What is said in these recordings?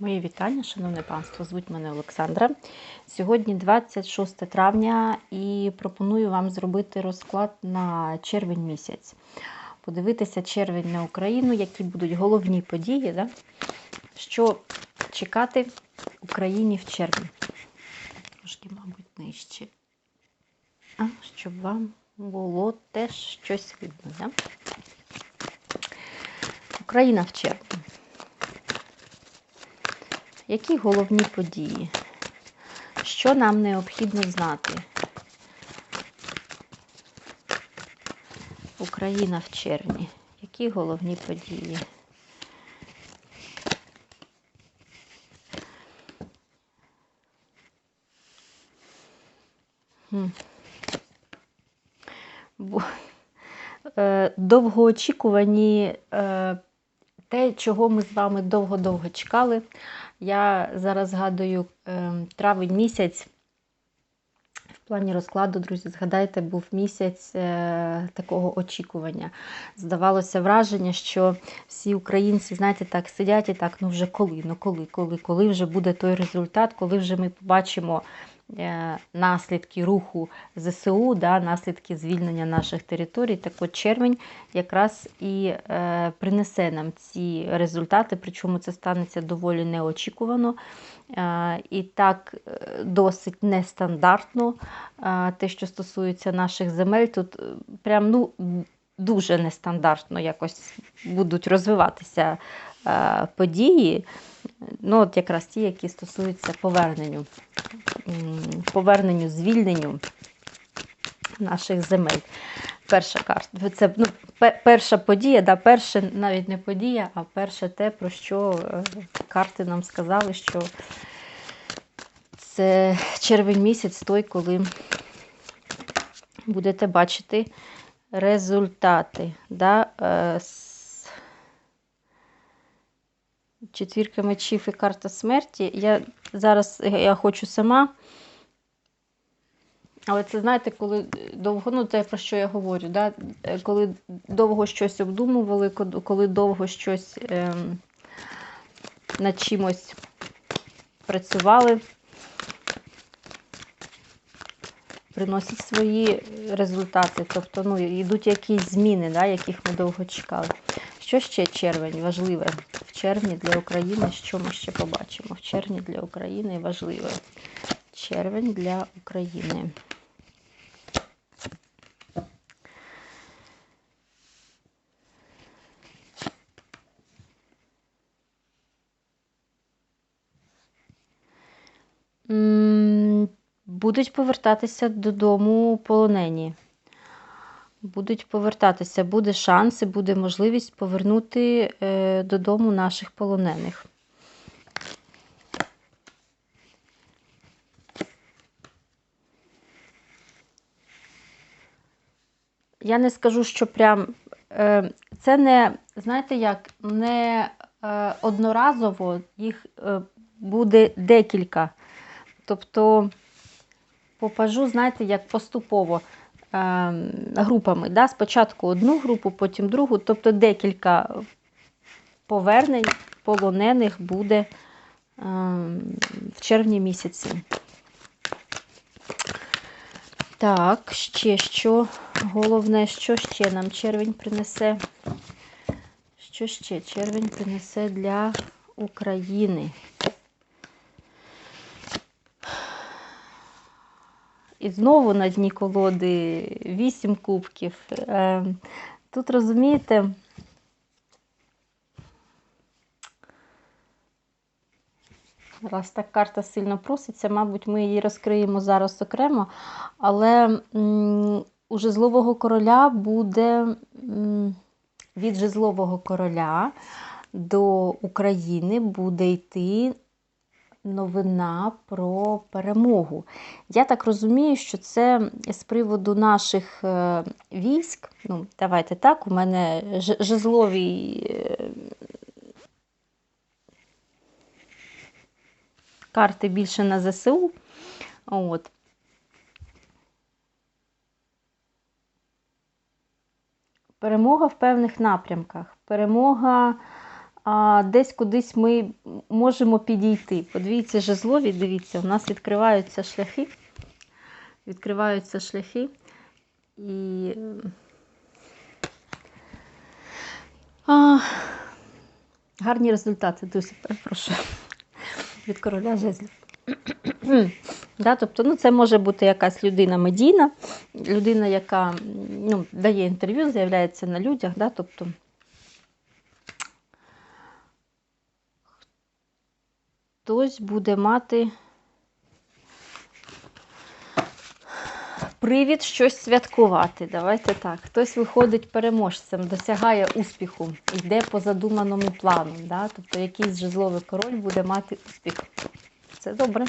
Мої вітання, шановне панство, звуть мене Олександра. Сьогодні 26 травня і пропоную вам зробити розклад на червень місяць. Подивитися червень на Україну, які будуть головні події, да? що чекати Україні в червні. Трошки, мабуть, нижче. А, щоб вам було теж щось видно. Да? Україна в червні. Які головні події? Що нам необхідно знати? Україна в червні. Які головні події? Е, довгоочікувані е, те, чого ми з вами довго-довго чекали. Я зараз згадую е, травень місяць. В плані розкладу, друзі, згадайте, був місяць е, такого очікування. Здавалося враження, що всі українці, знаєте, так сидять і так, ну вже коли, ну коли, коли, коли вже буде той результат, коли вже ми побачимо наслідки руху ЗСУ, да, наслідки звільнення наших територій. Так от червень якраз і е, принесе нам ці результати, причому це станеться доволі неочікувано. Е, і так е, досить нестандартно, е, те, що стосується наших земель, тут е, прям ну, дуже нестандартно якось будуть розвиватися е, події. Ну, от якраз ті, які стосуються поверненню, поверненню, звільненню наших земель. Перша карта. Це ну, перша подія, да, перша навіть не подія, а перше те, про що е, карти нам сказали, що це червень місяць той, коли будете бачити результати. Да, е, Четвірка мечів і карта смерті. Я зараз е, я хочу сама. Але це знаєте, коли довго, ну це про що я говорю, да? Е, коли довго щось обдумували, коли довго щось ем, над чимось працювали, приносять свої результати. Тобто ну, йдуть якісь зміни, да, яких ми довго чекали. Що ще червень важливе? Червні для України, що ми ще побачимо? В червні для України важливе. Червень для України. Будуть повертатися додому полонені. Будуть повертатися, буде шанс і буде можливість повернути е, додому наших полонених. Я не скажу, що прям е, це не, знаєте як, не е, одноразово їх буде декілька. Тобто попажу, знаєте, як поступово групами. Да? Спочатку одну групу, потім другу, тобто декілька повернень полонених буде е, в червні місяці. Так, ще що головне, що ще нам червень принесе? Що ще червень принесе для України? І знову на дні колоди 8 кубків. Е, Тут розумієте, раз так карта сильно проситься, мабуть, ми її розкриємо зараз окремо, але м, у жезлового короля буде від жезлового короля до України буде йти новина про перемогу. Я так розумію, що це з приводу наших е, військ. Ну, давайте так, у мене жезлові е, карти більше на ЗСУ. От. Перемога в певних напрямках. Перемога а десь кудись ми можемо підійти. Подивіться, жезлові, дивіться, у нас відкриваються шляхи. Відкриваються шляхи. І а, гарні результати, дуже перепрошую. Від короля жезлів. да, тобто, ну, це може бути якась людина медійна, людина, яка ну, дає інтерв'ю, з'являється на людях. Да, тобто, хтось буде мати привід щось святкувати. Давайте так. Хтось виходить переможцем, досягає успіху, йде по задуманому плану. Да? Тобто якийсь жезловий король буде мати успіх. Це добре.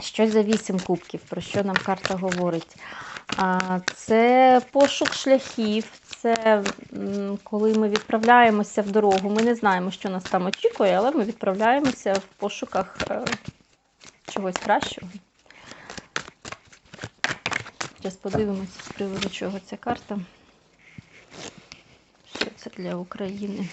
Щось за вісім кубків, про що нам карта говорить? Це пошук шляхів, це коли ми відправляємося в дорогу. Ми не знаємо, що нас там очікує, але ми відправляємося в пошуках е, чогось кращого. Зараз подивимося, з приводу чого ця карта. Що це для України?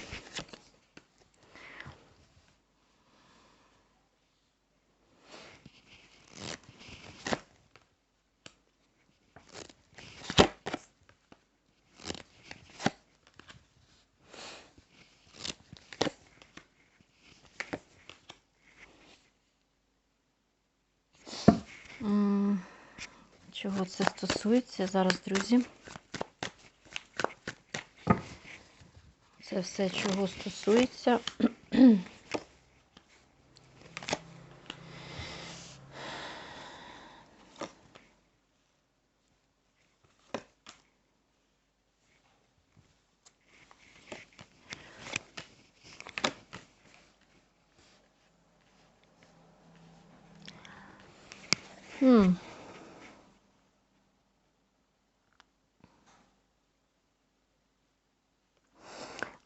Чого це стосується зараз, друзі? Це все чого стосується. Хм.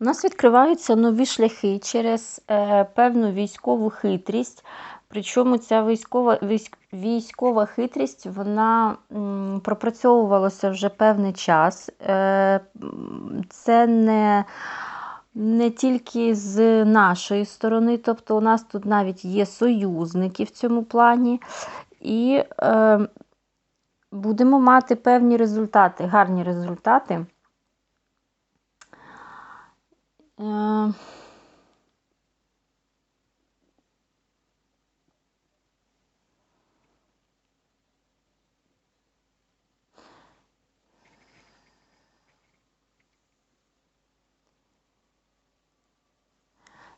У нас відкриваються нові шляхи через е, певну військову хитрість. Причому ця військова військ, військова хитрість вона м, пропрацьовувалася вже певний час. Е, це не, не тільки з нашої сторони, тобто у нас тут навіть є союзники в цьому плані. І е, будемо мати певні результати, гарні результати. Е,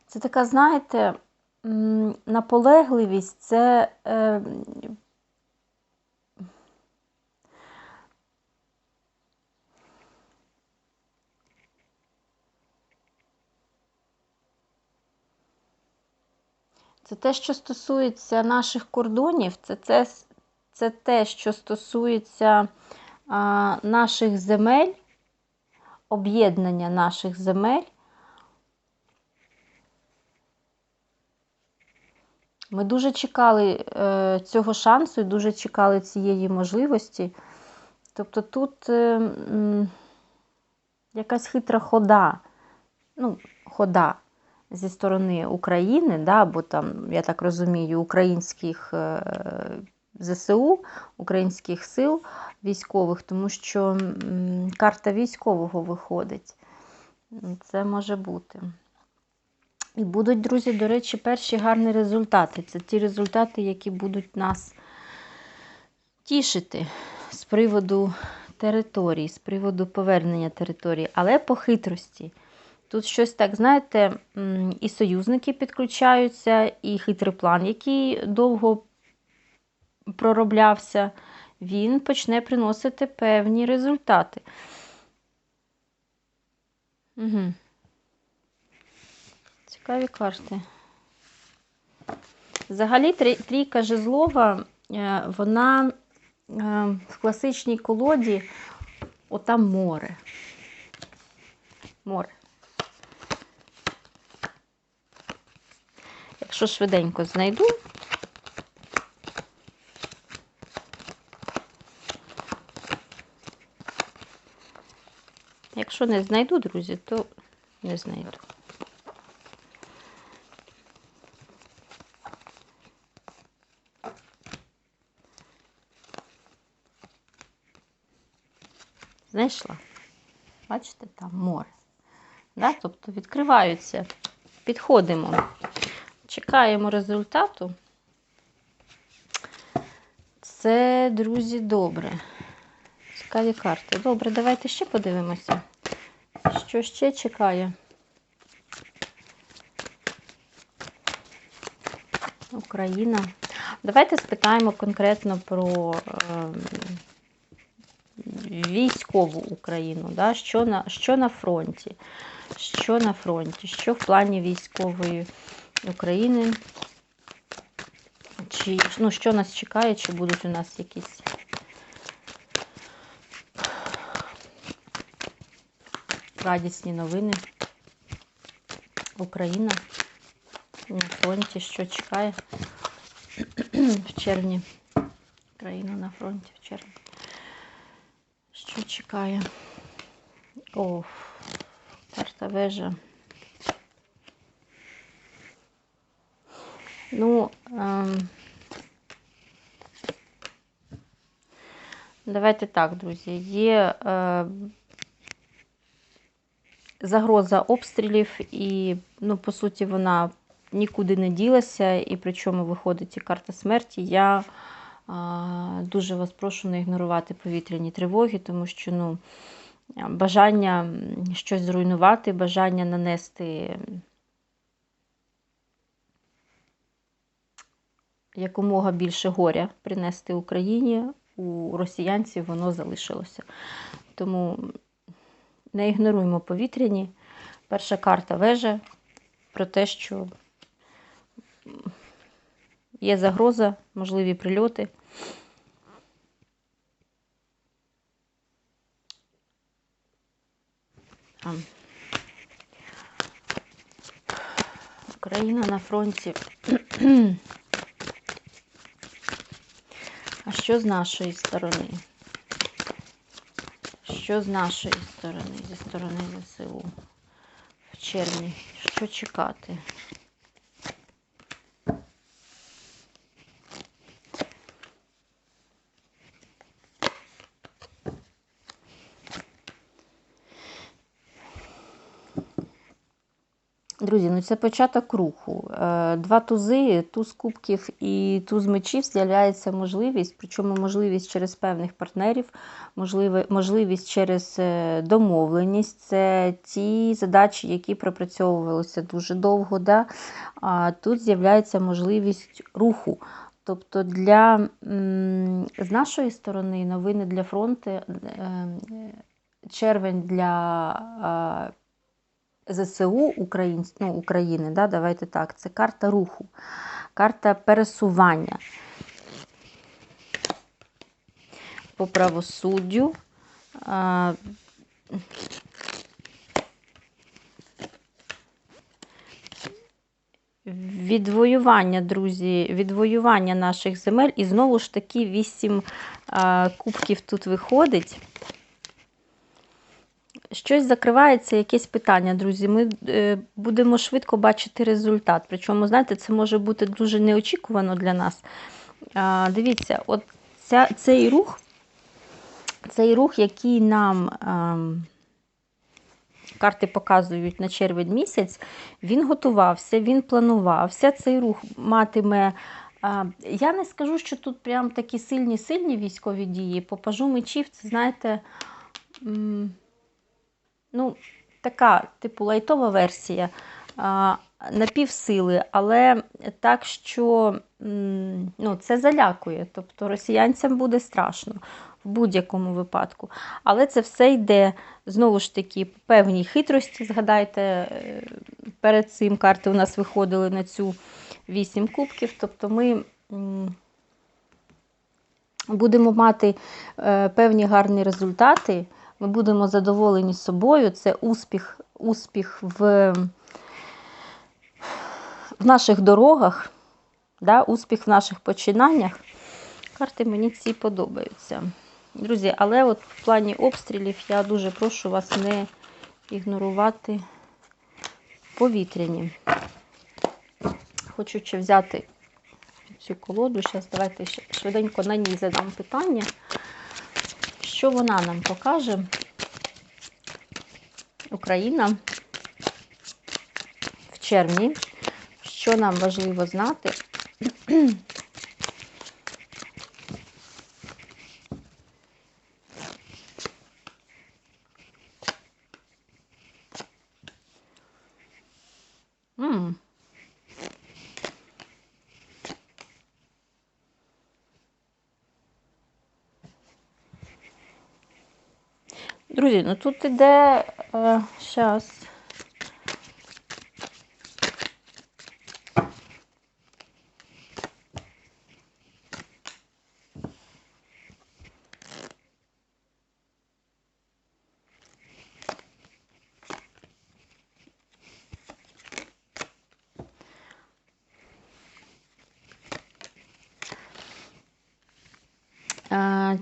Це така, знаєте, наполегливість, це Це те, що стосується наших кордонів, це, це, це те, що стосується а, наших земель, об'єднання наших земель. Ми дуже чекали е, цього шансу і дуже чекали цієї можливості. Тобто тут е, якась хитра хода, ну, хода зі сторони України, да, бо там, я так розумію, українських е, ЗСУ, українських сил військових, тому що карта військового виходить. Це може бути. І будуть, друзі, до речі, перші гарні результати. Це ті результати, які будуть нас тішити з приводу території, з приводу повернення території, але по хитрості. Тут щось так, знаєте, і союзники підключаються, і хитрий план, який довго пророблявся, він почне приносити певні результати. Угу. Цікаві карти. Взагалі, трійка жезлова, е, вона е, в класичній колоді, отам море. Море. Якщо швиденько знайду. Якщо не знайду, друзі, то Не знайду. Знайшла. Бачите, там море. Да? Тобто відкриваються, підходимо, чекаємо результату. Це, друзі, добре. Цікаві карти. Добре, давайте ще подивимося. Що ще чекає? Україна. Давайте спитаємо конкретно про ем, військову Україну. Да? Що, на, що на фронті? Що на фронті? Що в плані військової України? Чи, ну, що нас чекає, чи будуть у нас якісь радісні новини? Україна на фронті, що чекає в червні. Україна на фронті в червні. Що чекає? О, карта вежа. Ну, ем, давайте так, друзі. Є е, загроза обстрілів, і, ну, по суті, вона нікуди не ділася, і причому виходить і карта смерті. Я а, дуже вас прошу не ігнорувати повітряні тривоги, тому що ну, бажання щось зруйнувати, бажання нанести якомога більше горя принести Україні, у росіянців воно залишилося. Тому не ігноруємо повітряні. Перша карта вежа про те, що є загроза, можливі прильоти. Україна на фронті. А що з нашої сторони? Що з нашої сторони, зі сторони ЗСУ в червні? Що чекати? Друзі, ну це початок руху. Е, Два тузи, туз кубків і туз мечів з'являється можливість, причому можливість через певних партнерів, можливість через е, домовленість. Це ті задачі, які пропрацьовувалися дуже довго. Да? А тут з'являється можливість руху. Тобто для, з нашої сторони новини для фронту, е, червень для. ЗСУ Україн, ну, України, да, давайте так, це карта руху, карта пересування по правосуддю. А, Відвоювання, друзі, відвоювання наших земель. І знову ж таки, вісім кубків тут виходить. Щось закривається, якесь питання, друзі. Ми е, будемо швидко бачити результат. Причому, знаєте, це може бути дуже неочікувано для нас. Дивіться, от ця, цей рух, цей рух, який нам а, карти показують на червень місяць, він готувався, він планувався. Цей рух матиме. Я не скажу, що тут прям такі сильні-сильні військові дії. По пажу мечів, це знаєте. Ну, така, типу, лайтова версія напівсили, але так, що ну, це залякує. Тобто росіянцям буде страшно в будь-якому випадку. Але це все йде знову ж таки по певній хитрості. Згадайте, е, перед цим карти у нас виходили на цю 8 кубків. Тобто ми. Будемо мати е, певні гарні результати, ми будемо задоволені собою. Це успіх, успіх в, в наших дорогах, да, успіх в наших починаннях. Карти мені ці подобаються. Друзі, але от в плані обстрілів я дуже прошу вас не ігнорувати повітряні. Хочу ще взяти цю колоду. Зараз давайте швиденько на ній задам питання. Що вона нам покаже? Україна в червні. Що нам важливо знати? М. Друзі, ну тут іде е,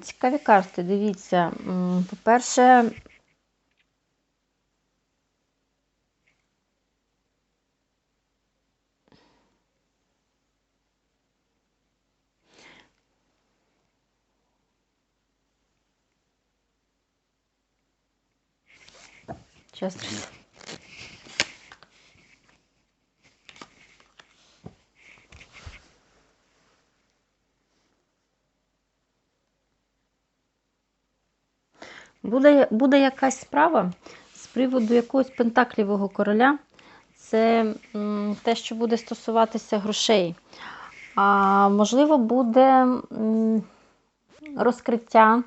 Цікаві карти, дивіться. По-перше, Сейчас. Буде, буде якась справа з приводу якогось пентаклівого короля. Це те, що буде стосуватися грошей. А можливо, буде розкриття,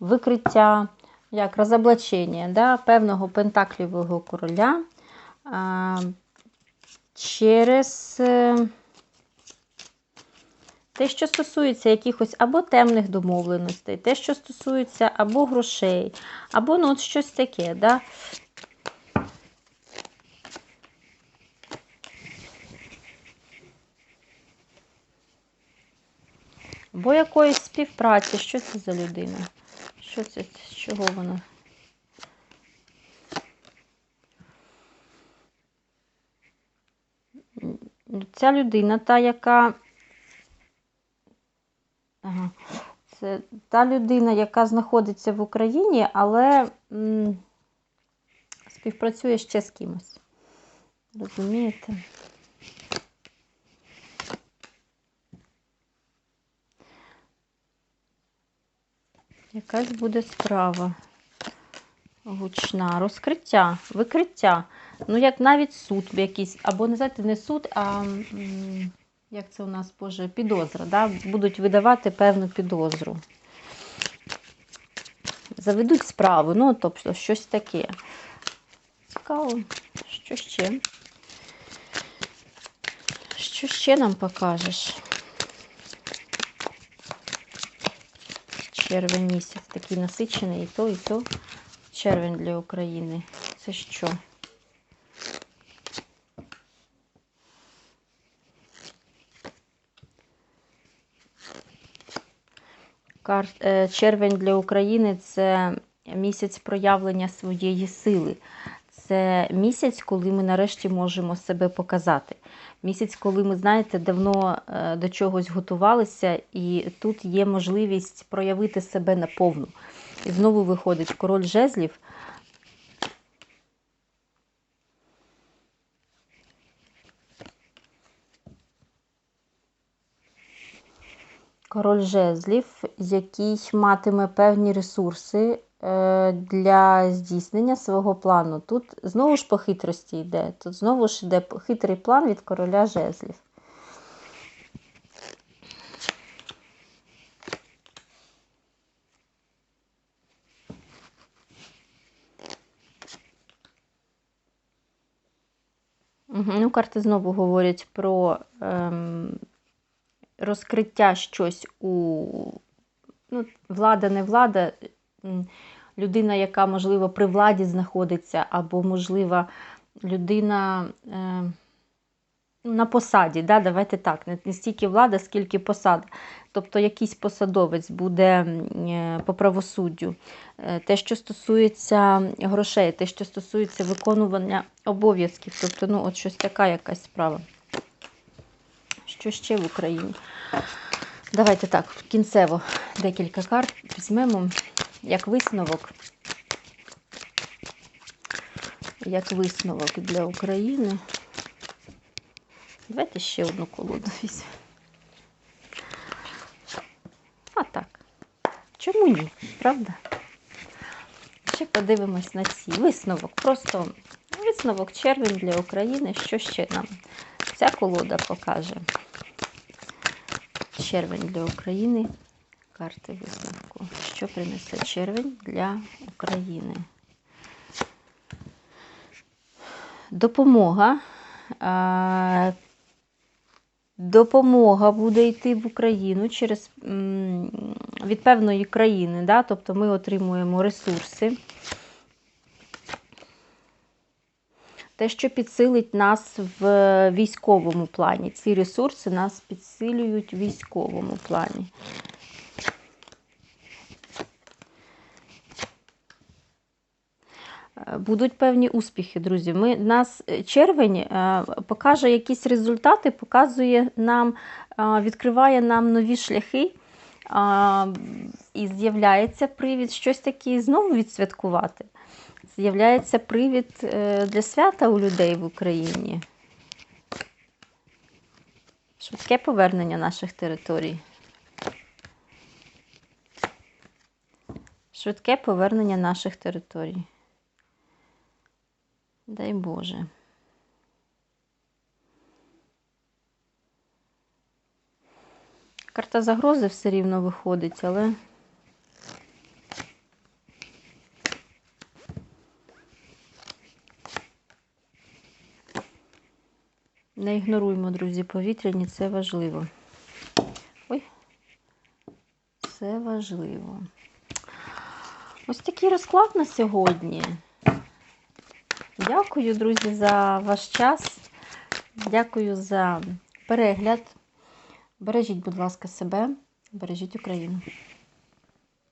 викриття, як розоблачення да, певного пентаклівого короля а, через. Те, що стосується якихось або темних домовленостей, те, що стосується або грошей, або ну, от щось таке. Да? Або якоїсь співпраці. Що це за людина? Що це? З чого вона? Ця людина, та, яка Ага. Це та людина, яка знаходиться в Україні, але м, співпрацює ще з кимось. Розумієте? Якась буде справа гучна, розкриття, викриття. Ну, як навіть суд якийсь, або не знаєте, не суд, а. м, як це у нас, Боже, підозра, да? будуть видавати певну підозру. Заведуть справу, ну, тобто, щось таке. Цікаво, що ще? Що ще нам покажеш? Червень місяць такий насичений, і то, і то. Червень для України. Це що? Червень для України це місяць проявлення своєї сили. Це місяць, коли ми нарешті можемо себе показати. Місяць, коли ми, знаєте, давно е, до чогось готувалися, і тут є можливість проявити себе наповну. І знову виходить король жезлів. Король жезлів, який матиме певні ресурси е, для здійснення свого плану. Тут знову ж по хитрості йде. Тут знову ж йде хитрий план від короля жезлів. Ну, карти знову говорять про ем, розкриття щось у ну, влада, не влада, людина, яка, можливо, при владі знаходиться, або, можливо, людина. Е, на посаді. Да? Давайте так, не, стільки влада, скільки посада. Тобто якийсь посадовець буде е, по правосуддю. Е, Те, що стосується грошей, те, що стосується виконування обов'язків. Тобто, ну, от щось така якась справа. Що ще в Україні? Давайте так, кінцево декілька карт візьмемо як висновок. Як висновок для України. Давайте ще одну колоду візьмемо. А так. Чому ні? Правда? Ще подивимось на ці. Висновок. Просто висновок червень для України. Що ще нам ця колода покаже? Червень для України. Карти висновку. Що принесе червень для України? Допомога. Допомога буде йти в Україну через від певної країни, да? тобто ми отримуємо ресурси. Те, що підсилить нас в військовому плані. Ці ресурси нас підсилюють в військовому плані. Е, Будуть певні успіхи, друзі. Ми, нас е, червень е, покаже якісь результати, показує нам, е, відкриває нам нові шляхи. І з'являється привід щось таке знову відсвяткувати. З'являється привід е, для свята у людей в Україні. Швидке повернення наших територій. Швидке повернення наших територій. Дай Боже. Карта загрози все рівно виходить, але. Не ігноруймо, друзі, повітряні, це важливо. Ой, це важливо. Ось такий розклад на сьогодні. Дякую, друзі, за ваш час. Дякую за перегляд. Бережіть, будь ласка, себе, бережіть Україну.